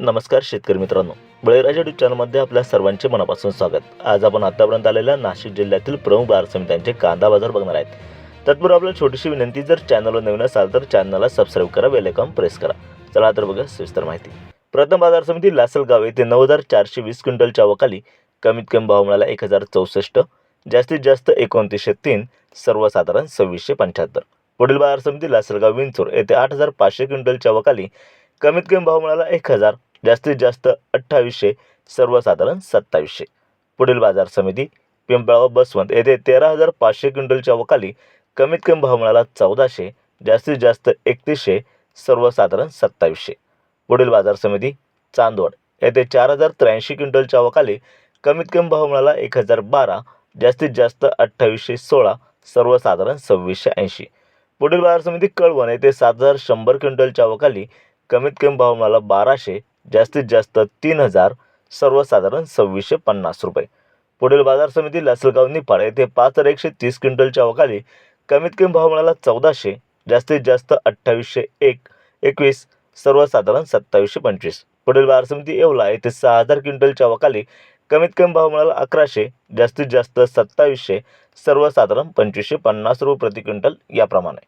नमस्कार शेतकरी मित्रांनो. बळीराजा यूट्यूब चॅनलमध्ये आपल्या सर्वांचे मनापासून स्वागत. आज आपण आतापर्यंत आलेल्या नाशिक जिल्ह्यातील प्रमुख बाजार समित्यांचे कांदा बाजार बघणार आहेत. तत्पूर्वी आपल्याला छोटीशी विनंती जर चॅनलवर नवीन असाल तर चॅनलला सबस्क्राईब करा वेलकॉम प्रेस करा. चला तर बघा सविस्तर माहिती. प्रथम बाजार समिती लासलगाव येथे नऊ हजार चारशे वीस क्विंटलच्या वकाली कमीत कमी भाव मिळाला एक हजार चौसष्ट. जास्तीत जास्त एकोणतीसशे तीन सर्वसाधारण सव्वीसशे पंच्याहत्तर. पुढील बाजार समिती लासलगाव विंचूर येथे आठ हजार पाचशे क्विंटलच्या वकाली कमीत कमी भाव मिळाला एक हजार. जास्तीत जास्त अठ्ठावीसशे सर्वसाधारण सत्तावीसशे. पुढील बाजार समिती पिंपळाव बसवंत येथे तेरा हजार पाचशे क्विंटलच्या वकाली कमीत कमी भाव मिळाला चौदाशे जास्तीत जास्त एकतीसशे सर्वसाधारण सत्तावीसशे. पुढील बाजार समिती चांदवड येथे चार हजार त्र्याऐंशी क्विंटलच्या वकाली कमीत कमी भाव मिळाला एक हजार बारा जास्तीत जास्त अठ्ठावीसशे सोळा सर्वसाधारण सव्वीसशे ऐंशी. पुढील बाजार समिती कळवण येथे सात हजार शंभर क्विंटलच्या वकाली कमीत कमी भाव मिळाला बाराशे जास्तीत जास्त तीन हजार सर्वसाधारण सव्वीसशे पन्नास रुपये. पुढील बाजार समिती लासलगाव निफाड येथे पाच हजार एकशे तीस क्विंटलच्या वकाली कमीत कमी भाव मिळाला चौदाशे जास्तीत जास्त अठ्ठावीसशे एक एकवीस सर्वसाधारण सत्तावीसशे पंचवीस. पुढील बाजार समिती येवला येथे सहा हजार क्विंटलच्या वकाली कमीत कमी भाव मिळाला अकराशे जास्तीत जास्त सत्तावीसशे सर्वसाधारण पंचवीसशे पन्नास रुपये प्रति क्विंटल याप्रमाणे.